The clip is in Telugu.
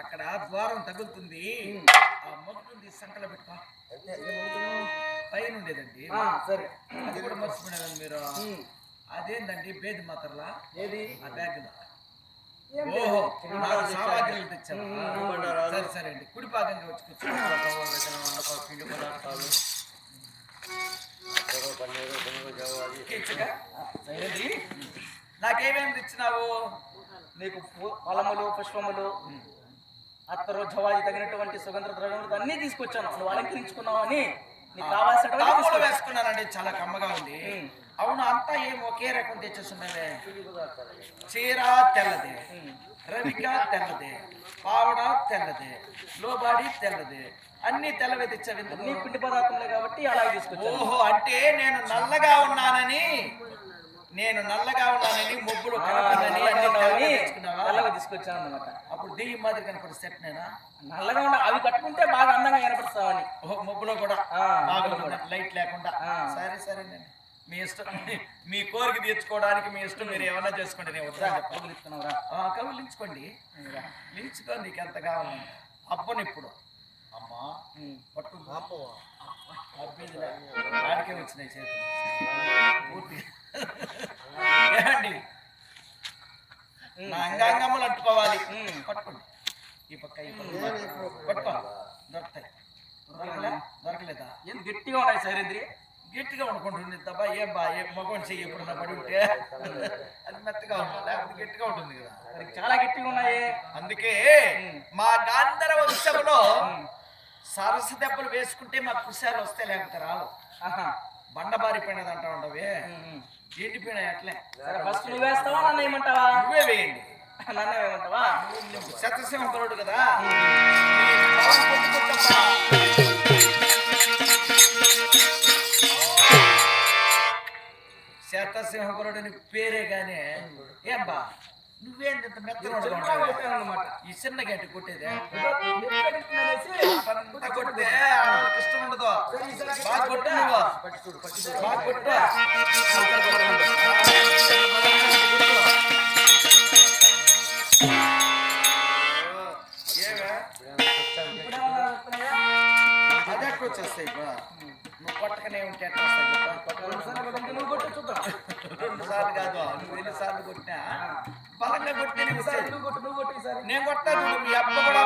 అక్కడ ద్వారం తగులుతుంది. ఆ మొగ్గుంది సంకల పెట్టుకో. పైన ఉండేదండి సరే. అది కూడా మర్చిపోయినారండి మీరు. అదేందండి బేది మాత్రలా? ఏది? ఆ బ్యాగ్ ఓహో నాకు సామాగ్రిలు తెచ్చాను. సరే సరే అండి. కుడి వచ్చి నాకేమేమి తెచ్చినావు? నీకు ఫలములు పుష్పములు అత్తరు జవాజి తగినటువంటి సుగంధ ద్రవ్యములు అన్ని తీసుకొచ్చాను నువ్వు అలంకరించుకున్నావు అని నీకు తీసుకొచ్చాను. వేసుకున్నానండి చాలా కమ్మగా ఉంది. అవును అంతా ఏం ఒకే రకం తెచ్చేస్తున్నావే చీర తెల్లదే రవిక తెల్లదే పావడ తెల్లదే లోబాడి తెల్లదే అన్ని తెల్లవే తెచ్చావు? అన్ని పిండి పదార్థములే కాబట్టి అలాగే తీసుకొచ్చాను ఓహో అంటే నేను నల్లగా ఉన్నానని నేను నల్లగా ఉన్నానని ముగ్గులు తీసుకొచ్చాను అనమాట అప్పుడు దెయ్యం మాదిరి కనపడి సెట్ నేనా? నల్లగా ఉన్న అవి కట్టుకుంటే బాగా అందంగా కనపడతావని. ఓహో ముగ్గులో కూడా లైట్ లేకుండా. ఆ. సరే సరేనండి మీ ఇష్టం మీ కోరిక తీర్చుకోవడానికి మీ ఇష్టం మీరు ఏమన్నా చేసుకోండి. నేను వద్దా ఆ, కబులించుకోండి లించుకో నీకు ఎంత కావాలండి అప్పని ఇప్పుడు. అమ్మా పట్టు. ఆడికే వచ్చినాయి చేతులు. పూర్తి. పట్టుకో. దొరుకుతాయి. దొరకలే దొరకలేదా? ఎంత గట్టిగా ఉన్నాయి సైరేంద్రి గట్టిగా అనుకుంటుంది తప్ప ఏం బా ఏ మగవాడి చెయ్యి ఎప్పుడన్నా పడి ఉంటే? అది మెత్తగా ఉంటుంది? గట్టిగా ఉంటుంది కదా? చాలా గట్టిగా ఉన్నాయి. అందుకే మా గాంధర వంశంలో సరస్సు దెబ్బలు వేసుకుంటే మా కుశాలు వస్తే లేకపోతే రావు. ఆహా. బండబారి పోయినది అంటా ఉండవే. ఎండిపోయినాయి అట్లే. ఫస్ట్ నువ్వు వేస్తావా నన్ను ఏమంటావా? నువ్వే వేయండి. నన్ను ఏమంటావా శతసింహకులుడు కదా నీ బలం పొందుకుంటమ్మా. శతసింహకులుడిని పేరే గానే ఏం బా నువ్వేంటి ఇంత మెత్తనోడుగా ఉన్నావు? అన్నమాట ఈ చిన్న గంట కొట్టేదే. వాళ్ళకి ఇష్టం ఉండదు. బాగా కొట్టు నువ్వు. బాగా కొట్టు. వచ్చేస్తాయి నువ్వు కొట్టకనే ఉంటే? నువ్వు కొట్టు చూద్దాం రెండు సార్లు కాదు నువ్వు ఎన్ని సార్లు కొట్టినా? బలంగా కొట్టితే వచ్చేది. నువ్వు కొట్టు నువ్వు కొట్టు ఈసారి. నేను కొట్టా చూడు మీ అప్ప కూడా